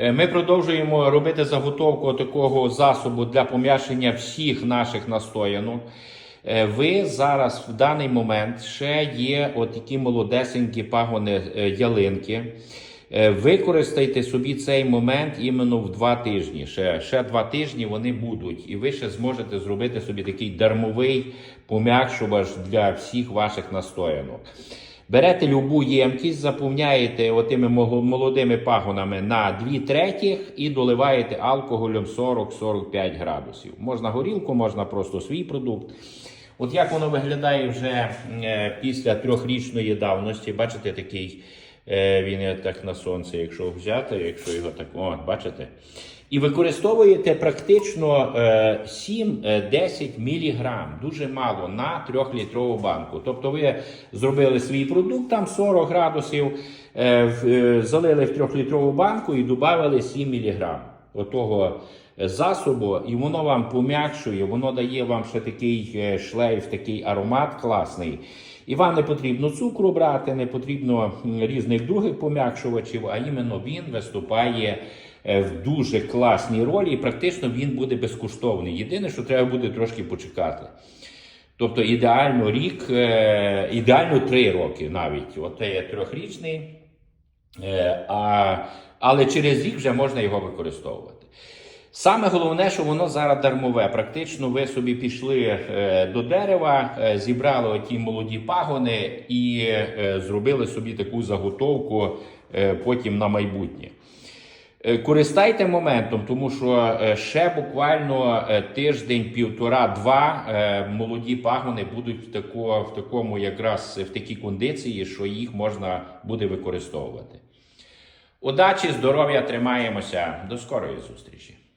Е, Ми продовжуємо робити заготовку такого засобу для пом'якшення всіх наших настоянок. Е, Ви зараз в даний момент ще є отакі молодесенькі пагони е, ялинки. Використайте собі цей момент іменно в два тижні. Ще, ще два тижні вони будуть, і ви ще зможете зробити собі такий дармовий пом'якшувач для всіх ваших настоянок. Берете любу ємкість, заповняєте отими молодими пагонами на 2 третіх і доливаєте алкоголем 40-45 градусів. Можна горілку, можна просто свій продукт. От як воно виглядає вже е, після трьохрічної давності, бачите, такий він є так на сонце, якщо взяти, якщо його так, о, бачите. І використовуєте практично е, 7-10 міліграм, дуже мало на 3-літрову банку. Тобто ви зробили свій продукт, там 40 градусів, е, е, залили в 3-літрову банку і додали 7 міліграм отого е, засобу, і воно вам пом'якшує, воно дає вам ще такий е, шлейф, такий аромат класний. І вам не потрібно цукру брати, не потрібно різних других пом'якшувачів, а іменно він виступає е, в дуже класній ролі, і практично він буде безкоштовний. Єдине, що треба буде трошки почекати. Тобто ідеально рік, ідеально три роки навіть. От трьохрічний, а, але через рік вже можна його використовувати. Саме головне, що воно зараз дармове. Практично ви собі пішли е, до дерева, е, зібрали оті молоді пагони і е, зробили собі таку заготовку е, потім на майбутнє. Е, Користайте моментом, тому що е, ще буквально е, тиждень, півтора-два молоді пагони будуть в, тако, в такому якраз в такій кондиції, що їх можна буде використовувати. Удачі, здоров'я, тримаємося. До скорої зустрічі!